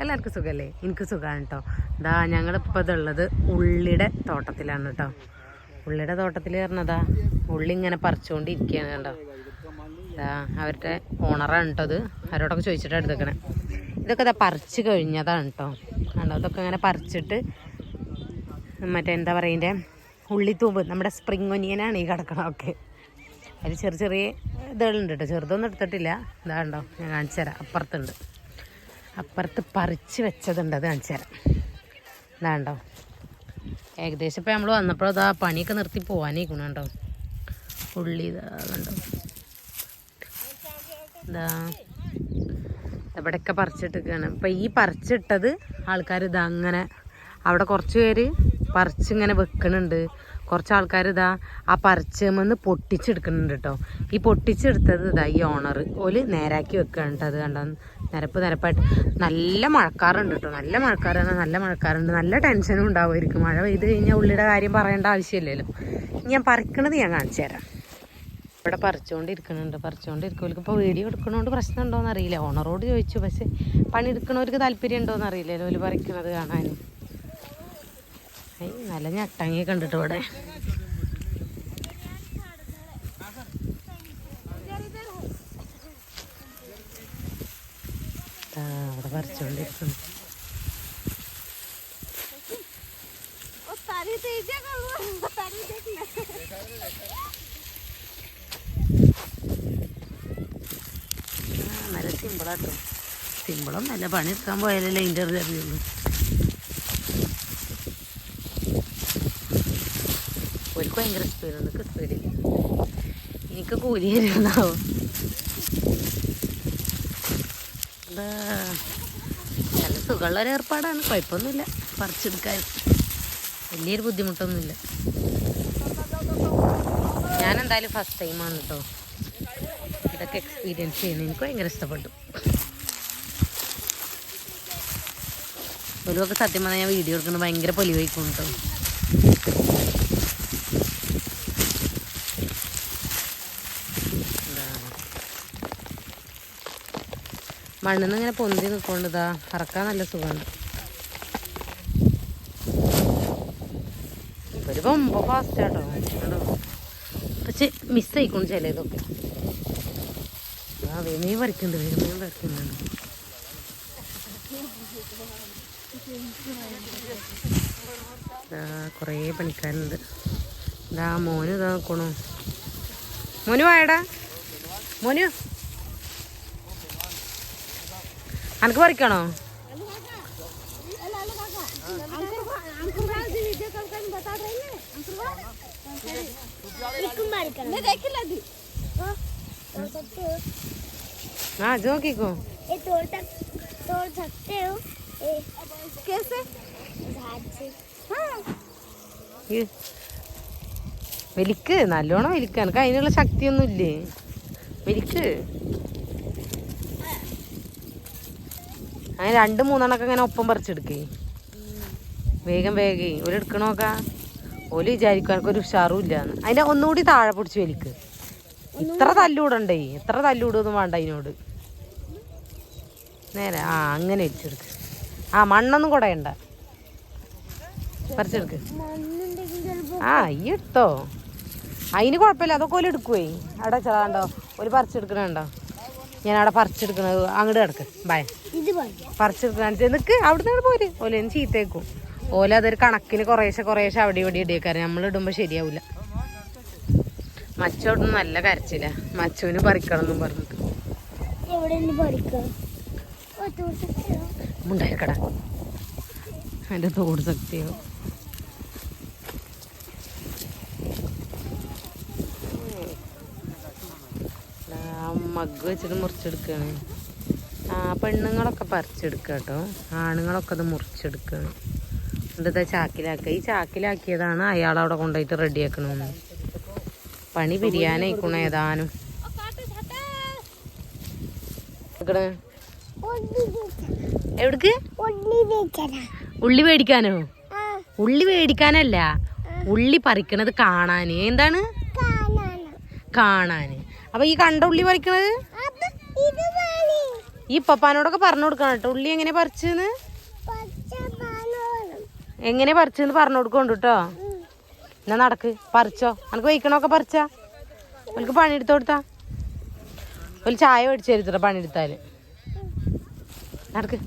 എല്ലാവർക്കും സുഖമല്ലേ എനിക്ക് സുഖമാണ് കേട്ടോ ഇതാ ഞങ്ങളിപ്പോൾ ഇതുള്ളത് ഉള്ളിയുടെ തോട്ടത്തിലാണ് കേട്ടോ ഉള്ളിയുടെ തോട്ടത്തിൽ പറഞ്ഞതാ ഉള്ളി ഇങ്ങനെ പറിച്ചുകൊണ്ടിരിക്കുകയാണ് കേട്ടോ ഇതാ അവരുടെ ഓണറാണ് കേട്ടോ അത് അവരോടൊക്കെ ചോദിച്ചിട്ടാണ് എടുത്തേക്കണേ ഇതൊക്കെ ഇതാ പറിച്ച് കഴിഞ്ഞതാണ് കേട്ടോ കണ്ടോ ഇതൊക്കെ ഇങ്ങനെ പറിച്ചിട്ട് മറ്റേ എന്താ പറയണ്ടേ? ഉള്ളിത്തൂമ്പ് നമ്മുടെ സ്പ്രിങ് ഒനിയനാണ് ഈ കിടക്കണമൊക്കെ അതിൽ ചെറിയ ചെറിയ ഇതുകളുണ്ട് കേട്ടോ ചെറുതൊന്നും എടുത്തിട്ടില്ല. ഇതാ കണ്ടോ ഞാൻ കാണിച്ചു തരാം. അപ്പുറത്തുണ്ട്. അപ്പുറത്ത് പറിച്ച് വെച്ചതുണ്ട് അത് കാണിച്ചു തരാം. ഇതാണ്ടോ? ഏകദേശം ഇപ്പം നമ്മൾ വന്നപ്പോൾ അതാ പണിയൊക്കെ നിർത്തി പോകാനേക്കണം കേട്ടോ ഉള്ളി ഇതാ കണ്ടോ? ഇതാ. ഇവിടെയൊക്കെ പറിച്ചിട്ടിരിക്കുകയാണ് ഇപ്പം ഈ പറിച്ചിട്ടത് ആൾക്കാർ ഇതാ അങ്ങനെ അവിടെ കുറച്ച് പേര് പറിച്ചിങ്ങനെ വെക്കണുണ്ട്. കുറച്ച് ആൾക്കാർ ഇതാ ആ പറിച്ചമെന്ന് പൊട്ടിച്ചെടുക്കുന്നുണ്ട് കേട്ടോ ഈ പൊട്ടിച്ചെടുത്തത് ഇതാ ഈ ഓണർ ഓൽ നേരാക്കി വെക്കുകയാണ് അത് കണ്ടോ? നിരപ്പ് നിരപ്പായിട്ട്. നല്ല മഴക്കാറുണ്ട് കേട്ടോ നല്ല മഴക്കാറാണ് നല്ല മഴക്കാറുണ്ട്. നല്ല ടെൻഷനും ഉണ്ടാവുമായിരിക്കും. മഴ പെയ്ത് കഴിഞ്ഞാൽ ഉള്ളിയുടെ കാര്യം പറയേണ്ട ആവശ്യമില്ലല്ലോ. ഞാൻ പറിക്കണത് ഞാൻ കാണിച്ചു തരാം. ഇവിടെ പറിച്ചുകൊണ്ടിരിക്കുന്നുണ്ട് പറിച്ചുകൊണ്ടിരിക്കും ഇപ്പോൾ വീഡിയോ എടുക്കണോണ്ട് പ്രശ്നം ഉണ്ടോയെന്ന് അറിയില്ല ഓണറോട് ചോദിച്ചു. പക്ഷേ പണിയെടുക്കണവർക്ക് താല്പര്യം ഉണ്ടോയെന്ന് അറിയില്ലല്ലോ ഓൽ പറിക്കണത് ഏയ് നല്ല ഞട്ടങ്ങി കണ്ടിട്ട് ഇവിടെ. അവിടെ പറിച്ചോണ്ടിരിക്കുന്നു നല്ല സിമ്പിളാട്ടോ സിമ്പിളും നല്ല പണി എടുക്കാൻ പോയാലല്ലേ അതിന്റെ ഒരു അറിയുള്ളൂ ഒരു ഭയങ്കര സ്പീഡ് എനിക്ക് സ്പീഡില്ല എനിക്ക് കൂലി തരുന്നാവും നല്ല സുഖമുള്ള ഒരു ഏർപ്പാടാണ്. കുഴപ്പമൊന്നുമില്ല. പറിച്ചെടുക്കാൻ വലിയൊരു ബുദ്ധിമുട്ടൊന്നുമില്ല. ഞാനെന്തായാലും ഫസ്റ്റ് ടൈമാണ് കേട്ടോ ഇതൊക്കെ എക്സ്പീരിയൻസ് ചെയ്യുന്നത്. എനിക്ക് ഭയങ്കര ഇഷ്ടപ്പെട്ടു. ഒരുവൊക്കെ സത്യം പറഞ്ഞാൽ ഞാൻ വീഡിയോ എടുക്കുന്നത് ഭയങ്കര പൊലിവയ്ക്കും കേട്ടോ മണ്ണിൽ നിന്ന് ഇങ്ങനെ പൊന്തി നിൽക്കൊണ്ടിതാ പറക്കാൻ നല്ല സുഖമുണ്ട്. ഒരു ബൊമ്പ ഫാസ്റ്റ് കേട്ടോ പക്ഷെ മിസ്സായിക്കൊണ്ട് ചിലതൊക്കെ. ആ വേമേ വരയ്ക്കുന്നുണ്ട് വേമേ വരയ്ക്കുന്നുണ്ട് കുറേ പണിക്കാരുണ്ട്. ഇതാ മോന് ഇതാ നോക്കണു. മോനു ആയടാ മോനു അനക്ക് പറിക്കണോ ആ ഇത് നോക്കിക്കോ ये तोड़ तक तोड़ सकते हो ए, कैसे झाड़ से हाँ ഈ വലിക്ക് നല്ലോണം വലിക്ക് എനിക്ക് അതിനുള്ള ശക്തിയൊന്നും ഇല്ലേ വലിക്ക് അങ്ങനെ രണ്ട് മൂന്നെണ്ണൊക്കെ ഇങ്ങനെ ഒപ്പം പറിച്ചെടുക്കേ. വേഗം വേഗേ. ഒരു എടുക്കണോക്ക ഓൽ വിചാരിക്കും എനിക്കൊരു ഉഷാറും ഇല്ലാന്ന് അതിനെ ഒന്നുകൂടി താഴെ പിടിച്ച് വലിക്ക്. ഇത്ര തല്ലൂടണ്ടേ ഇത്ര തല്ലൂടൊന്നും വേണ്ട അതിനോട്. നേരെ ആ അങ്ങനെ വലിച്ചെടുക്ക്. ആ മണ്ണൊന്നും കുടയണ്ട. പറിച്ചെടുക്ക്. ആ ഈ എടുത്തോ. അതിന് കുഴപ്പമില്ല. അതൊക്കെ ഓൽ എടുക്കുവേ. അവിടെ ചെറാണ്ടോ ഒരു പറിച്ചെടുക്കണുണ്ടോ ഞാൻ അവിടെ പറിച്ചെടുക്കണത് അങ്ങോട്ട് കിടക്ക് ഭയ പറിച്ചെടുക്കാൻ നിൽക്ക് അവിടുന്ന് പോര്. ഓലെ ചീത്തേക്കും. ഓല അതൊരു കണക്കിന് കുറേശ്ശെ കുറേശ്ശെ അവിടെ ഇവിടെ ഇടിയേക്കാറ് നമ്മൾ ഇടുമ്പോൾ ശരിയാവില്ല മച്ചോട്ടൊന്നും നല്ല കരച്ചില്ല മച്ചുവിന് പറിക്കണം എന്നും പറഞ്ഞിട്ട് ഉണ്ടായിരിക്കടാ അതിന്റെ തോട് ശക്തിയാവും. മഗ് വെച്ചിട്ട് മുറിച്ചെടുക്കുകയാണ് ആ പെണ്ണുങ്ങളൊക്കെ പറിച്ചെടുക്കുക കേട്ടോ ആണുങ്ങളൊക്കെ അത് മുറിച്ചെടുക്കുകയാണ് എന്നിട്ട് ചാക്കിലാക്കുക ഈ ചാക്കിലാക്കിയതാണ് അയാൾ അവിടെ കൊണ്ടുപോയിട്ട് റെഡിയാക്കണമെന്ന് പണി പിരിയാനായിക്കണ ഏതാനും. എവിടക്ക്? ഉള്ളി മേടിക്കാനോ? ഉള്ളി മേടിക്കാനല്ല. ഉള്ളി പറിക്കണത് കാണാന്. എന്താണ് കാണാന്. അപ്പൊ ഈ കണ്ട ഉള്ളി പറിക്കണത്? ഈ പപ്പാനോടൊക്കെ പറഞ്ഞു കൊടുക്കണം കേട്ടോ. ഉള്ളി എങ്ങനെ പറിച്ചെന്ന്? എങ്ങനെ പറിച്ചെന്ന് പറഞ്ഞു കൊടുക്കണ്ട് കേട്ടോ. എന്നാ നടക്ക്. പറിച്ചോ. അനക്ക് വയ്ക്കണമൊക്കെ പറിച്ചാ. ഓൾക്ക് പണിയെടുത്ത് കൊടുത്താ. ഒരു ചായ മേടിച്ചു തരുത്തോ പണിയെടുത്താൽ. നടക്ക്.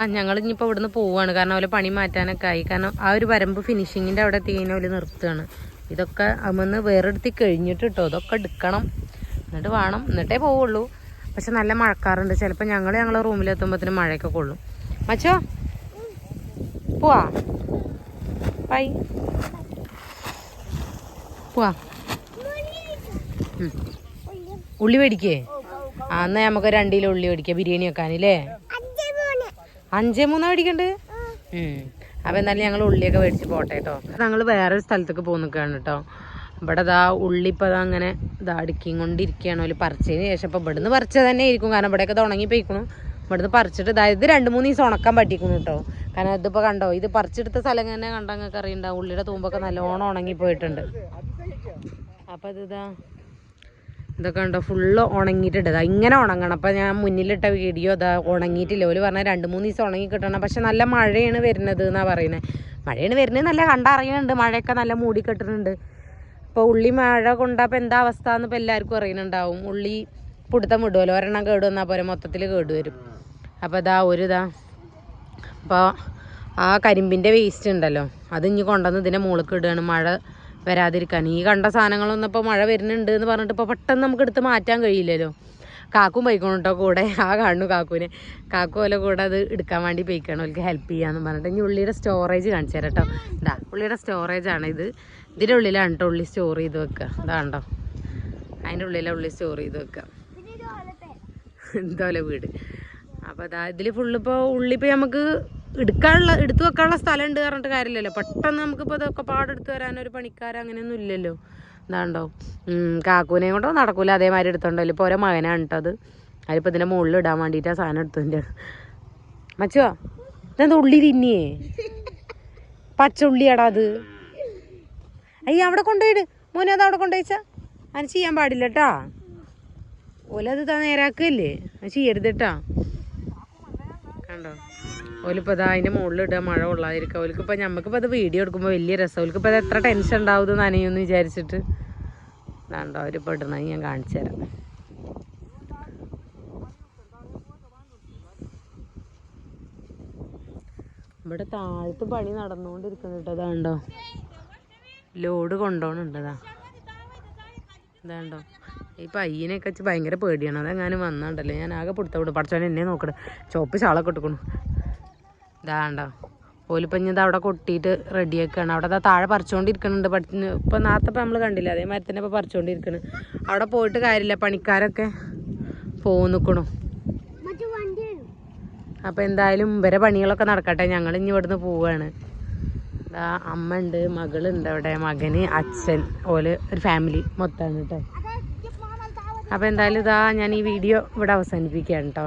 ആ ഞങ്ങൾ ഇനിയിപ്പോൾ ഇവിടുന്ന് പോവുകയാണ് കാരണം അവരെ പണി മാറ്റാനൊക്കെ ആയി. കാരണം ആ ഒരു വരമ്പ് ഫിനിഷിങ്ങിന്റെ അവിടെ തീനെ അവർ നിർത്തുകയാണ് ഇതൊക്കെ അമ്മന്ന് വേറെടുത്തി കഴിഞ്ഞിട്ട് കേട്ടോ ഇതൊക്കെ എടുക്കണം. എന്നിട്ട് വേണം. എന്നിട്ടേ പോവുള്ളൂ. പക്ഷെ നല്ല മഴക്കാറുണ്ട്. ചിലപ്പോൾ ഞങ്ങൾ ഞങ്ങളെ റൂമിലെത്തുമ്പോഴത്തേനും മഴയൊക്കെ കൊള്ളും. മച്ചോ? പോവാ. ബൈ. പോവാ. ഉള്ളി മേടിക്കേ? ആ എന്നാ നമുക്ക് രണ്ട് കിലോ ഉള്ളി മേടിക്കാം. ബിരിയാണി വെക്കാനില്ലേ അഞ്ച് മൂന്ന്. അഞ്ചേ മൂന്നാ മേടിക്കണ്ട്? അപ്പൊ എന്തായാലും ഞങ്ങൾ ഉള്ളിയൊക്കെ മേടിച്ച് പോട്ടെ കേട്ടോ ഞങ്ങൾ വേറൊരു സ്ഥലത്തേക്ക് പോയി നിൽക്കുകയാണ് കേട്ടോ ഇവിടെ ദാ ഉള്ളി ഇപ്പൊ ദാ അങ്ങനെ ഇതാ അടുക്കിയും കൊണ്ടിരിക്കുകയാണ് ഒരു പറിച്ചതിന് ശേഷം ഇപ്പൊ ഇവിടുന്ന് പറിച്ചത് തന്നെ ഇരിക്കും കാരണം ഇവിടെയൊക്കെ ഇത് ഉണങ്ങി പോയിക്കണു. ഇവിടുന്ന് പറിച്ചിട്ട് ഇതായത് ഇത് രണ്ട് മൂന്ന് ദിവസം ഉണക്കാൻ പറ്റിക്കുന്നു കേട്ടോ കാരണം ഇതിപ്പോ കണ്ടോ ഇത് പറിച്ചെടുത്ത സ്ഥലം തന്നെ കണ്ടങ്ങൾക്ക് അറിയണ്ടാവും ഉള്ളിയുടെ തൂമ്പൊക്കെ നല്ലോണം ഉണങ്ങി പോയിട്ടുണ്ട്. അപ്പൊ ഇത് ഇതാ ഇതൊക്കെ ഉണ്ടോ ഫുള്ള് ഉണങ്ങിയിട്ടുണ്ട്. ദാ ഇങ്ങനെ ഉണങ്ങണം. അപ്പം ഞാൻ മുന്നിലിട്ട വീഡിയോ അതാ ഉണങ്ങിയിട്ടില്ല. ഓൽ പറഞ്ഞാൽ രണ്ട് മൂന്ന് ദിവസം ഉണങ്ങി കിട്ടണം. പക്ഷെ നല്ല മഴയാണ് വരുന്നത് എന്നാണ് പറയുന്നത് മഴയാണ് വരുന്നത് നല്ല കണ്ടറിയുന്നുണ്ട് മഴയൊക്കെ നല്ല മൂടിക്കെട്ടുന്നുണ്ട്. ഇപ്പോൾ ഉള്ളി മഴ കൊണ്ടപ്പോൾ എന്താ അവസ്ഥ എന്ന് ഇപ്പോൾ എല്ലാവർക്കും അറിയുന്നുണ്ടാവും. ഉള്ളി പിടുത്തം വിടുമല്ലോ ഒരെണ്ണം കേട് വന്നാൽ പോലെ മൊത്തത്തിൽ കേട് വരും. അപ്പോൾ ഇതാ ഒരു ഇതാ അപ്പോൾ ആ കരിമ്പിന്റെ വേസ്റ്റ് ഉണ്ടല്ലോ. അത് ഇനി കൊണ്ടുവന്ന് ഇതിന്റെ മുകളിലേക്ക് ഇടുകയാണ്. മഴ വരാതിരിക്കാൻ ഈ കണ്ട സാധനങ്ങളൊന്നും ഇപ്പോൾ മഴ വരുന്നുണ്ട് എന്ന് പറഞ്ഞിട്ട് ഇപ്പോൾ പെട്ടെന്ന് നമുക്ക് എടുത്ത് മാറ്റാൻ കഴിയില്ലല്ലോ. കാക്കും പോയിക്കണം കേട്ടോ കൂടെ. ആ കാണുന്നു കാക്കുവിനെ കാക്കു പോലെ കൂടെ അത് എടുക്കാൻ വേണ്ടി പോയിക്കണം. അവർക്ക് ഹെൽപ്പ് ചെയ്യാന്ന് പറഞ്ഞിട്ട്. ഇനി ഉള്ളിയുടെ സ്റ്റോറേജ് കാണിച്ചു തരാം കേട്ടോ ഇതാ ഉള്ളിയുടെ സ്റ്റോറേജ് ആണ് ഇത്. ഇതിന്റെ ഉള്ളിലാണ് കേട്ടോ ഉള്ളി സ്റ്റോർ ചെയ്ത് വെക്കുക ഇതാണ്ടോ അതിന്റെ ഉള്ളിലാണ് ഉള്ളി സ്റ്റോർ ചെയ്ത് വെക്കുക എന്തോലെ വീട്. അപ്പോൾ അതാ ഇതിൽ ഫുള്ളിപ്പോൾ ഉള്ളിപ്പോൾ ഉള്ളി ഇപ്പോൾ നമുക്ക് എടുക്കാനുള്ള എടുത്തു വെക്കാനുള്ള സ്ഥലം ഉണ്ട് പറഞ്ഞിട്ട് കാര്യമില്ലല്ലോ. പെട്ടെന്ന് നമുക്കിപ്പോൾ ഇതൊക്കെ പാടെടുത്ത് വരാനൊരു പണിക്കാർ അങ്ങനെയൊന്നും ഇല്ലല്ലോ. എന്താണ്ടോ കാക്കൂനെ കൊണ്ടോ നടക്കൂല. അതേമാതിരി എടുത്തോണ്ടല്ലോ ഇപ്പോൾ ഓരോ മകനാണ് കേട്ടോ അത്. അതിപ്പോൾ ഇതിന്റെ മുകളിൽ ഇടാൻ വേണ്ടിയിട്ട് ആ സാധനം എടുത്തതിന്റെ മച്ചോ ഇതെന്താ ഉള്ളി തിന്നിയേ? പച്ച ഉള്ളിയാടാ അത്. അയ്യ അവിടെ കൊണ്ടുപോയിട് മോനെ അത് അവിടെ കൊണ്ടുപോയിച്ചാ അത് ചെയ്യാൻ പാടില്ല കേട്ടാ ഓലത് നേരാക്കല്ലേ? അത് ചെയ്യരുത് കേട്ടാ കണ്ടോ? ഓലിപ്പോൾ ഇതാ അതിന്റെ മുകളിലിടുക മഴ കൊള്ളാതിരിക്കുക ഓലിക്കിപ്പോൾ ഞമ്മക്കിപ്പോ അത് വീഡിയോ എടുക്കുമ്പോൾ വലിയ രസം. ഓലിക്കിപ്പോൾ അത് എത്ര ടെൻഷൻ ഉണ്ടാവും നനയൊന്ന് വിചാരിച്ചിട്ട്. ഇതാണ്ടോ അവർ ഇടണത് ഞാൻ കാണിച്ചു തരാം. ഇവിടെ താഴത്ത് പണി നടന്നുകൊണ്ടിരിക്കുന്നു കേട്ടോ അതാണ്ടോ ലോഡ് കൊണ്ടുപോകണുണ്ട് ഇതാ ഇതാണ്ടോ ഈ പയ്യനെയൊക്കെ വെച്ച് ഭയങ്കര പേടിയാണ്. അതെങ്ങാനും വന്നാണ്ടല്ലോ ഞാൻ ആകെ പൊടുത്ത വിടും. പഠിച്ചോനെ എന്നെ നോക്കണം ചോപ്പ് ശാളൊക്കെ ഇട്ടുക്കണു. ഇതാണ്ടോ. ഓലിപ്പഞ്ഞത് അവിടെ കൊട്ടിയിട്ട് റെഡിയാക്കുകയാണ് അവിടെ ദാ താഴെ പറിച്ചുകൊണ്ടിരിക്കുന്നുണ്ട് പഠിച്ച് ഇപ്പം നേരത്തെ നമ്മൾ കണ്ടില്ല? അതേ തന്നെ ഇപ്പോൾ പറിച്ചുകൊണ്ടിരിക്കണ് അവിടെ പോയിട്ട് കാര്യമില്ല. പണിക്കാരൊക്കെ പോന്നിക്കണു അപ്പോൾ എന്തായാലും ഇവരെ പണികളൊക്കെ നടക്കട്ടെ. ഞങ്ങൾ ഇനി ഇവിടുന്ന് പോവുകയാണ് ദാ അമ്മ ഉണ്ട് മകളുണ്ട് അവിടെ. മകന് അച്ഛൻ ഓൽ ഒരു ഫാമിലി മൊത്തമാണ് കേട്ടോ അപ്പോൾ എന്തായാലും ഇതാ ഞാൻ ഈ വീഡിയോ ഇവിടെ അവസാനിപ്പിക്കുകയാണ് കേട്ടോ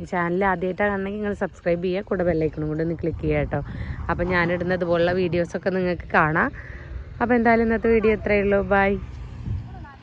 ഈ ചാനൽ ആദ്യമായിട്ടാണ് കാണണമെങ്കിൽ നിങ്ങൾ സബ്സ്ക്രൈബ് ചെയ്യുക കൂടെ ബെല്ലൈക്കണും കൂടെ ഒന്ന് ക്ലിക്ക് ചെയ്യുക കേട്ടോ അപ്പോൾ ഞാനിടുന്ന ഇതുപോലുള്ള വീഡിയോസൊക്കെ നിങ്ങൾക്ക് കാണാം. അപ്പോൾ എന്തായാലും ഇന്നത്തെ വീഡിയോ ഇത്രയേ ഉള്ളൂ. ബൈ